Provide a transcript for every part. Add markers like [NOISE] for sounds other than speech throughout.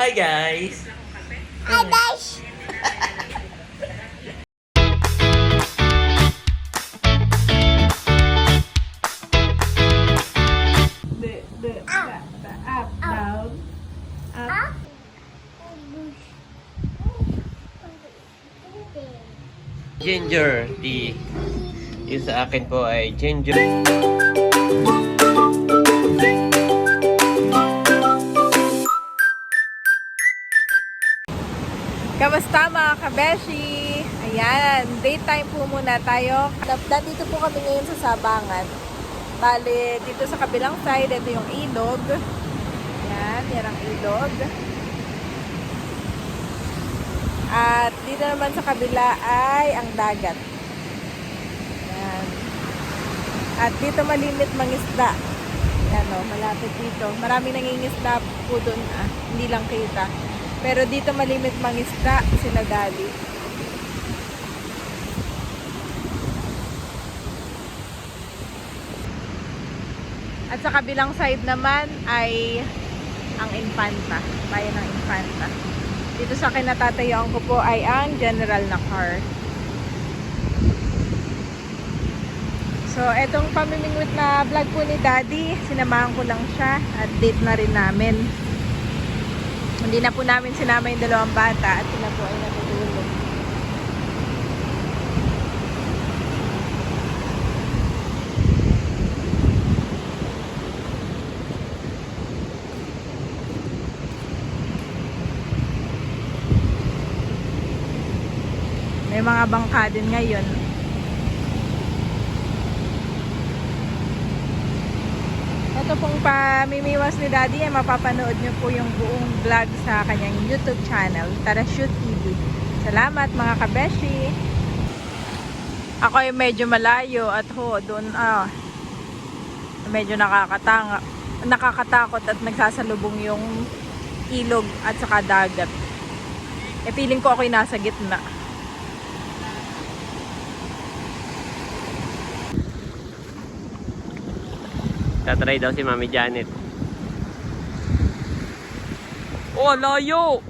Hi guys! Hi guys! Ginger tea. Yung sa akin po ay ginger. Kabeshi? Ayan, daytime po muna tayo. Nandito po kami ngayon sa Sabangan. Bale, dito sa kabilang side, ito yung ilog. Ayan, yan ang ilog. At dito naman sa kabila ay ang dagat. Ayan. At dito malimit mangisda. Ayan o, malapit dito. Maraming nangingisda po doon. Ah, hindi lang kita. Pero dito malimit mangisda sila daddy. At sa kabilang side naman ay ang Infanta, bayan ng Infanta. Dito sa kinatatayuan ko po ay ang general na car. So, etong pamimingwit na vlog po ni Daddy, sinamahan ko lang siya at date na rin namin. Hindi na po namin sinama yung dalawang bata at sila po ay natutulog. May mga bangka din ngayon. Ito pong pamimiwas ni Daddy ay mapapanood niyo po yung buong vlog sa kanyang YouTube channel, Tara Shoot TV. Salamat mga kabeshi! Ako ay medyo malayo at ho, doon ah, medyo nakakatanga, nakakatakot at nagsasalubong yung ilog at saka dagat. Eh feeling ko ako'y nasa gitna. Tatry daw si Mami Janet. Oh, layo!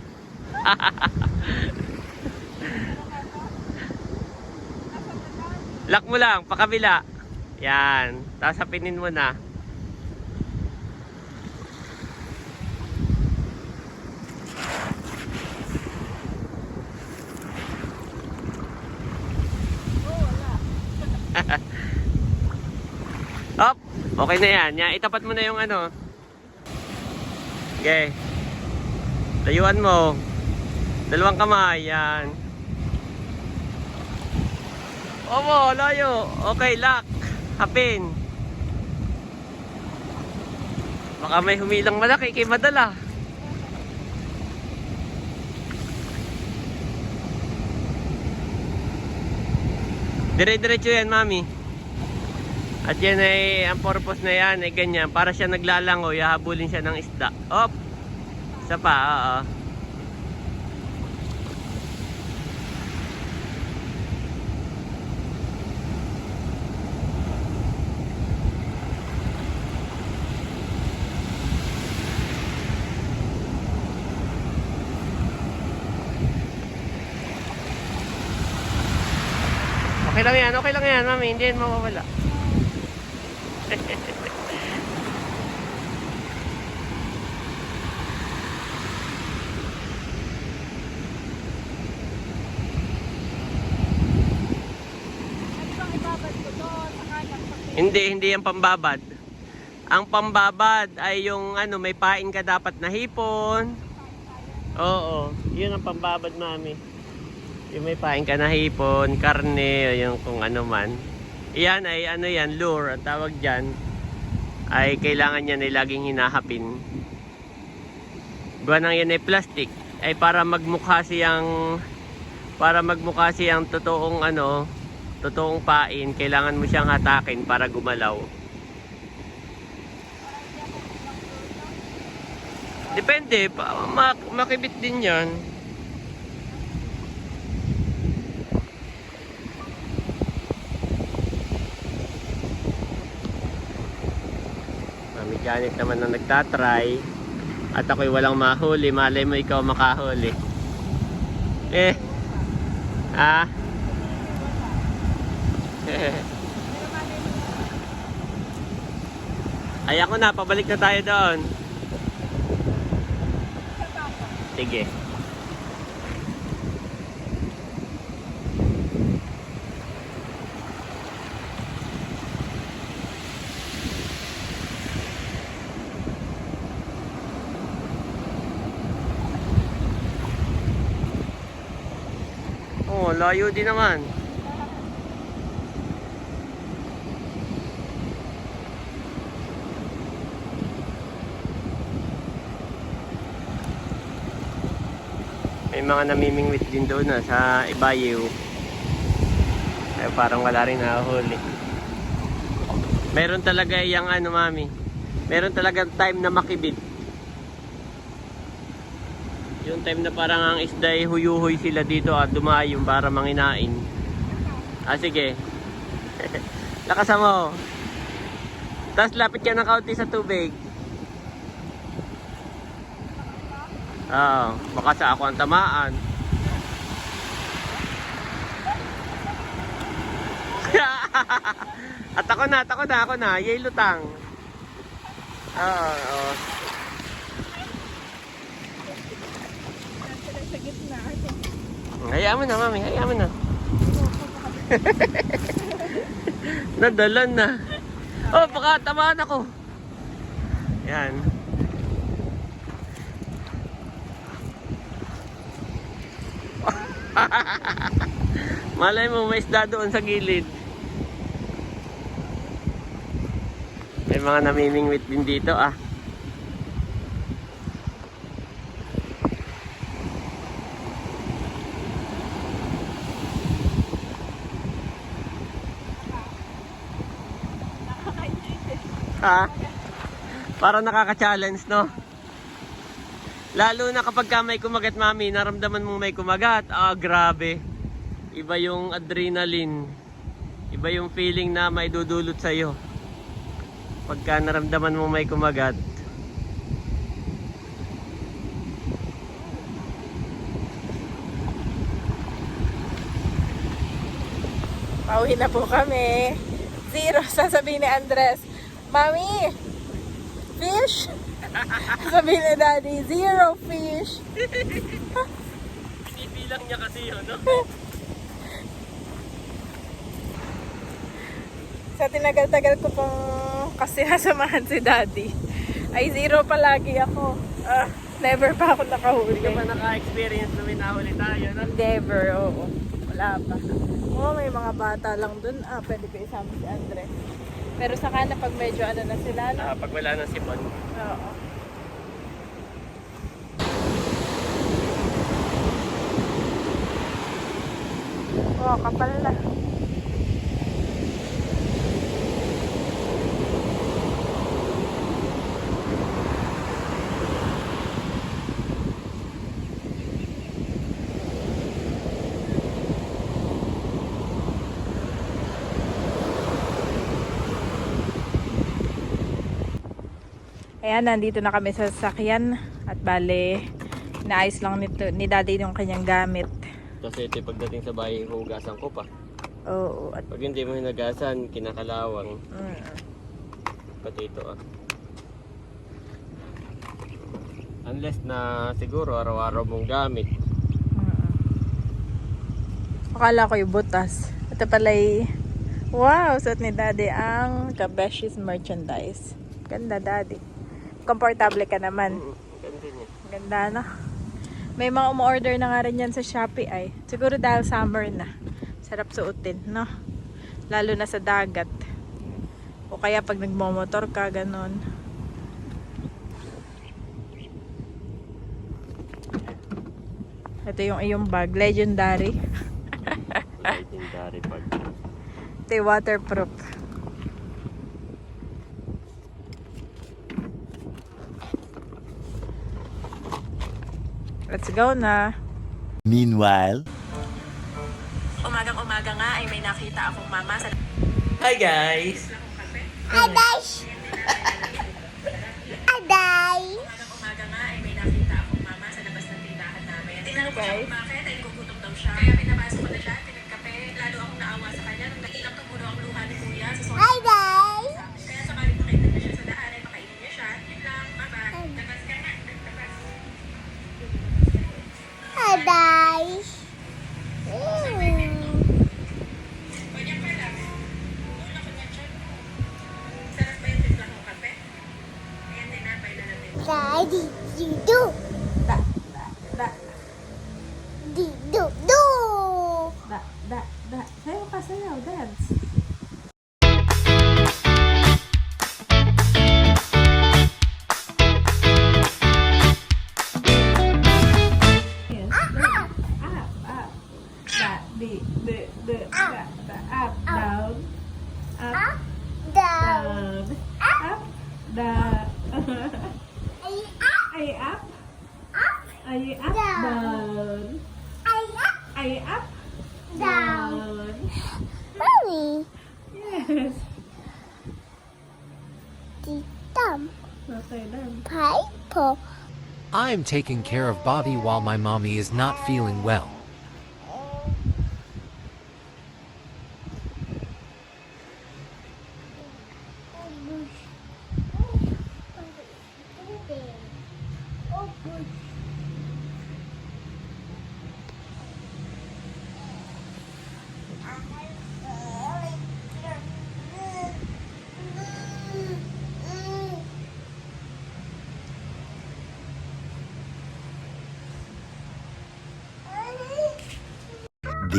[LAUGHS] Lock mo lang, pakabila. Yan. Tapos hapinin mo na. [LAUGHS] Up! Okay na yan. yan. Itapat mo na yung ano. Okay. Layuan mo. Dalawang kamay. Yan. Opo, layo. Okay, lock. Hapin. Baka may humilang malaki kay madala. Dire-diretso yan, mami. At yan ay, ang purpose na yan ay ganyan. Para siya naglalangoy, hahabulin siya ng isda. Op! Isa pa, oo. Okay lang yan, okay lang yan, mami. Hindi yan mawawala. Hindi, hindi yung pambabad. Ang pambabad ay yung ano, may pain ka dapat na hipon. Oo, yun ang pambabad, mami. Yung may pain ka na hipon, karne, yung kung ano man. Iyan ay ano yan, lure. Ang tawag dyan ay kailangan yan ay laging hinahapin. Gawa ng yan ay plastic. Ay para magmukha siyang para magmukha siyang totoong ano, totoong pain, kailangan mo siyang hatakin para gumalaw. Depende, makibit din yan. Janet naman na nagtatry. At ako'y walang mahuli. Malay mo ikaw makahuli. Eh. Ah. [LAUGHS] Ay ako na, pabalik na tayo doon. Sige. Oh, layo din naman. May mga namimingwit din doon na sa Ibayew. Ay, parang wala rin nahuli. Meron talaga yung ano, mami. Meron talaga time na makibit. Yung time na parang ang isda ay huyuhoy sila dito at dumayong para manginain. Ah, sige. [LAUGHS] Lakasan mo. Tapos lapit ka ng kaunti sa tubig. Oo, baka sa ako ang tamaan. [LAUGHS] at ako na, at ako na, ako na. Yay lutang. Oo, oo. Sa gitna. Hayaan mo na, mami. Hayaan mo na. [LAUGHS] Nadalan na. Oh, baka tamaan ako. Yan. [LAUGHS] Malay mo, may isda doon sa gilid. May mga namimingwit din dito ah. Ha? Parang nakaka-challenge, no? Lalo na kapag ka may kumagat, mami, naramdaman mong may kumagat. Ah, grabe. Iba yung adrenaline. Iba yung feeling na may dudulot sa'yo. Pagka naramdaman mong may kumagat. Pauwi na po kami. Zero, [LAUGHS] sasabihin ni Andres. Mami, fish? sabihin ni Daddy, zero fish. Ibilang niya kasi yun, no? Sa tinagal-tagal ko pong kasi nasamahan si Daddy, ay zero palagi ako. Ah, never pa ako nakahuli. Hindi ka pa naka-experience na may nahuli tayo, no? Never, oo. Wala pa. Oo, may mga bata lang dun. Ah, pwede ko isama si Andres. Pero saka na pag medyo ano na sila, no? Ah, pag wala ng sipon. Oo. Oh, kapal na. Ayan, nandito na kami sa sasakyan at bale, naayos lang nito, ni daddy yung kanyang gamit. Kasi ito pagdating sa bahay, hugasan ko pa. Oo, at Pag hindi mo hinagasan, kinakalawang. mm, Pati ito ah. Unless na siguro araw-araw mong gamit. mm. Akala ko yung butas. Ito pala wow, suot ni daddy ang Kabeshis merchandise. Ganda daddy. Komportable ka naman. Mm, Ganda niya. Ganda no? May mga umu-order na nga rin yan sa Shopee ay. Siguro dahil summer na. Sarap suotin, no? Lalo na sa dagat. O kaya pag nagmomotor ka, ganon. Ito yung iyong bag. Legendary. Legendary pag. Ito waterproof. Let's go na! Meanwhile, umagang-umaga nga ay may nakita akong mama sa... Hi guys! Hi guys! [LAUGHS] Hi guys! Umagang-umaga nga ay may nakita akong mama sa labas ng tindahan namin. Tinanong ko guys. Up, Up, down, down. Up, down. ay up, Ay, up. up, Ay, up, Down. down. ay up, Ay, up, down. down. Mommy, Yes. di dum, Okay, done. pipe, I'm taking care of Bobby while my mommy is not feeling well.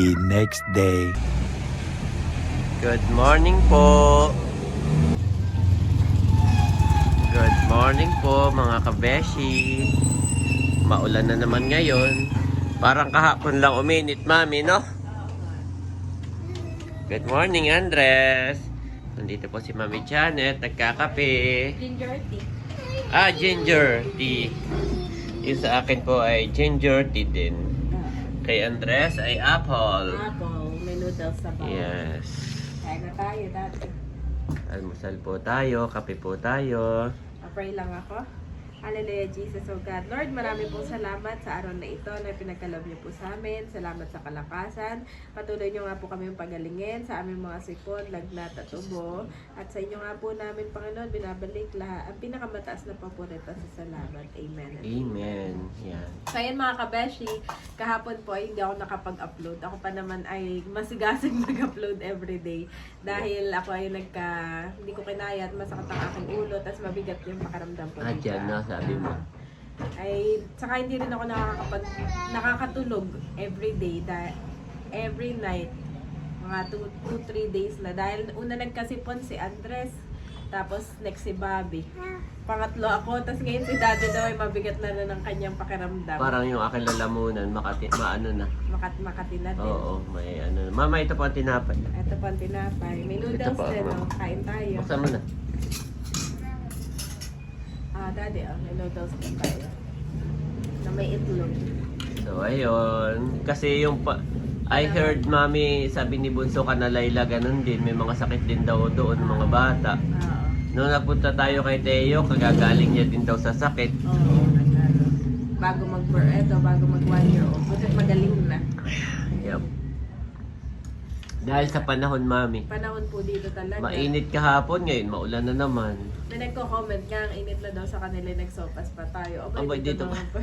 The next day. Good morning po. Good morning po mga kabeshi. Maulan na naman ngayon. Parang kahapon lang uminit, mami, no? Good morning, Andres. Nandito po si Mami Janet, nagkakape. Ginger tea. Ah, ginger tea. Yung sa akin po ay ginger tea din. Kay Andres ay apple. Apple. May noodles sa bawah. Yes. Kaya na tayo dati. Almusal po tayo, kape po tayo. Pray lang ako. Hallelujah, Jesus, O God. Lord, marami pong salamat sa araw na ito na pinagkalob niyo po sa amin. Salamat sa kalakasan. Patuloy niyo nga po kami pagalingin sa aming mga sipon, lagnat at ubo. At sa inyo nga po namin, Panginoon, binabalik lahat ang pinakamataas na paborito sa salamat. Amen. Amen. Yan. So ayan mga kabeshi, kahapon po ay hindi ako nakapag-upload. Ako pa naman ay masigasig [LAUGHS] mag-upload everyday. Dahil ako ay nagka, hindi ko kinaya at masakit ang aking ulo, tapos mabigat yung pakaramdam ko. Ah, dyan na, sabi mo. Ay, saka hindi rin ako nakakapag, nakakatulog everyday, dahil every night, mga 2-3 days na. Dahil una nagkasipon si Andres, tapos next si Bobby. Pangatlo ako, tapos ngayon si Daddy daw ay mabigat na na ng kanyang pakiramdam. Parang yung aking lalamunan, makati, maano na. Makat Makati na din. Oo, may ano. Mama, ito po ang tinapay. Ito po ang tinapay. May noodles din. ma'am. Oh. Kain tayo. Buksan mo na. Daddy, oh, may noodles din tayo. Na may itlog. So, ayun. Kasi yung pa... I heard, mami, sabi ni Bunso Kanalayla, ganun din. May mga sakit din daw doon, mga bata. Oo. Noong napunta tayo kay Teo, kagagaling niya din daw sa sakit. Oo, nagano. Bago mag eto, bago mag one year old. Butit magaling na. Dahil sa panahon, mami. Panahon po dito talaga. Mainit kahapon, ngayon maulan na naman. May nagko-comment nga, ang init na daw sa kanila, nagsopas pa tayo. Okay, Abay, dito naman po.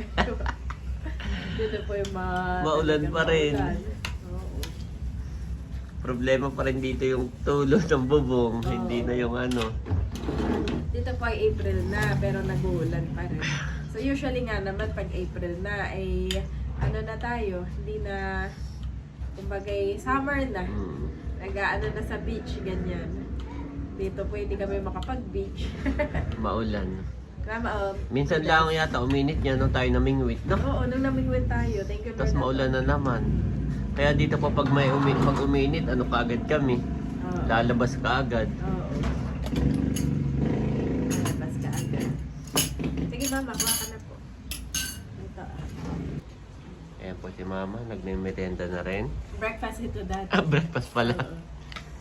[LAUGHS] dito po yung mga... Maulan pa rin. Oo. Problema pa rin dito yung tulo ng bubong, Oo. hindi na yung ano. Dito po ay April na, pero nag-uulan pa rin. So usually nga naman pag April na ay ano na tayo, hindi na kumbaga summer na. Hmm. Nag-ano na sa beach, ganyan. Dito po hindi kami makapag-beach. [LAUGHS] Maulan. Kama, oh, Minsan lang yata uminit niya nung tayo namingwit, no? Oo, nung namingwin tayo. Thank you, Lord. Tapos maulan na naman. Kaya dito po pag may umi pag uminit, ano kaagad kami? Oo. Lalabas ka agad. Oo. Lalabas ka agad. Sige mama, kuha ka na po. Ito. Ayan po si mama, nagme-merenda na rin. Breakfast ito dati. Ah, breakfast pala. Oo.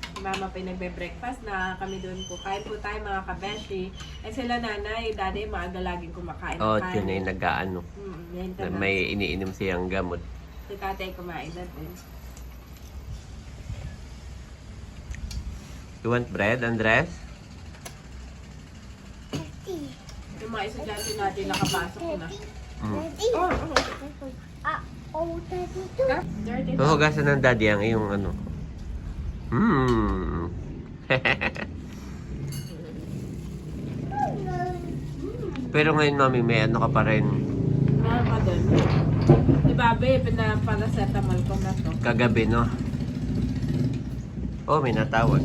Si mama pa yung nagbe-breakfast na kami doon po. Kain po tayo mga kabeshi. Eh sila nanay, daddy, maaga laging kumakain. Oh, yun ay nag-ano. Hmm, yan na talaga. May iniinom siyang gamot. Si tatay kumain na din. You want bread, Andres? Yung mga estudyante natin nakapasok na. Mm. Oh, oh. Ah, oh, daddy too. Dirty na. Huhugasan ng daddy ang iyong ano. Hmm. [LAUGHS] Pero ngayon, mami, may ano ka pa rin. Meron ka din. Di ba, babe, pinaparacetamol ko na to. Kagabi, no? Oh, may natawag.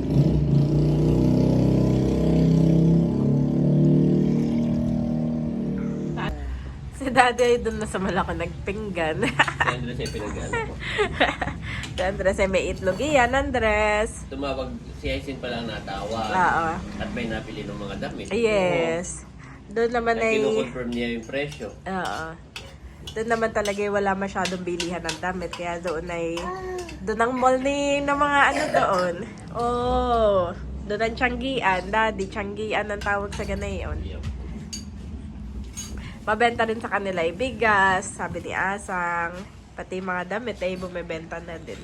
Si daddy ay doon na sa malaki nagpinggan. Si Andres ay pinag-ano ko. si Andres ay may itlog. Iyan, Andres. Tumawag, si Aisin pa lang natawag. Oo. At may napili ng mga damit. Yes. Doon naman ay... kinukonfirm niya yung presyo. Oo. Doon naman talaga wala masyadong bilihan ng damit. Kaya doon ay... Doon ang mall ni ng mga ano doon. Oh. Doon ang Tianggian. Daddy, Tianggian ang tawag sa ganayon. Yup. Mabenta rin sa kanila ay bigas, sabi ni Asang. Pati mga damit ay bumibenta na din.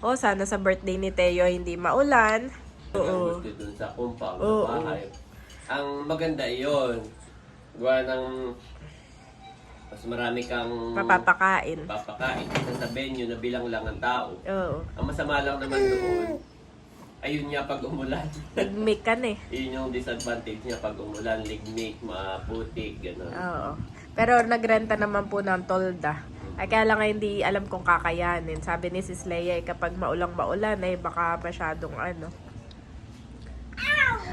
Oh, sana sa birthday ni Teo hindi maulan. Oo. Gusto dun sa compound, Oo. bahay. Ang maganda iyon. Gawa ng mas marami kang Mapapakain. papakain sa venue na bilang lang ang tao. Oo. Ang masama lang naman doon, ayun nga pag umulan. [LAUGHS] Ligmik ka na eh. yun yung disadvantage niya pag umulan, ligmik, maputik, gano'n. Oo. Pero nagrenta naman po ng tolda. Ay kaya lang ay hindi alam kung kakayanin. Sabi ni Sis Leia, eh, kapag maulang maulan ay baka masyadong ano.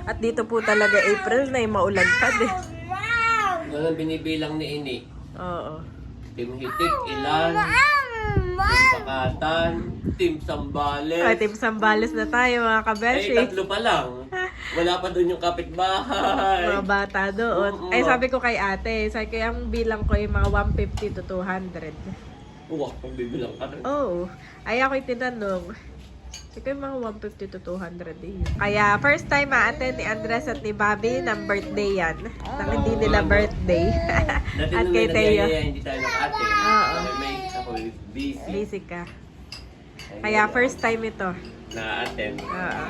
At dito po talaga April na eh, maulan pa din. Ang binibilang ni Ini. Oo. Team Hitik, Ilan, Team Pakatan, Team Sambales. Ay, Team Sambales na tayo mga Ay, kabeshi. tatlo pa lang. [LAUGHS] Wala pa doon yung kapitbahay. Mga bata doon. Oo. Ay, sabi ko kay ate, sabi ko yung bilang ko yung mga 150 to 200. Uwak, pag bibilang ka rin. Oo. Ay, ako'y tinanong. Sabi ko yung mga 150 to 200 eh. Kaya, first time ma-attend ni Andres at ni Bobby ng birthday yan. Nang hindi nila birthday. Dati [LAUGHS] at kay Teo. hindi tayo naka-attend. Oo. Kasi may busy. Busy ka. Kaya, first time ito. Na-attend. Oo.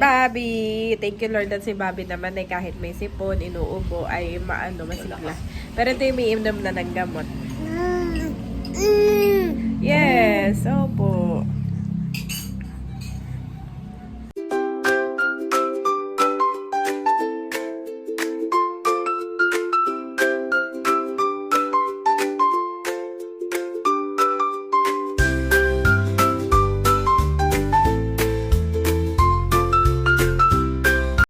Bobby! Thank you Lord at si Bobby naman ay kahit may sipon, inuubo, ay maano, masigla. Pero ito yung umiinom na ng gamot. Mm. Yes, opo.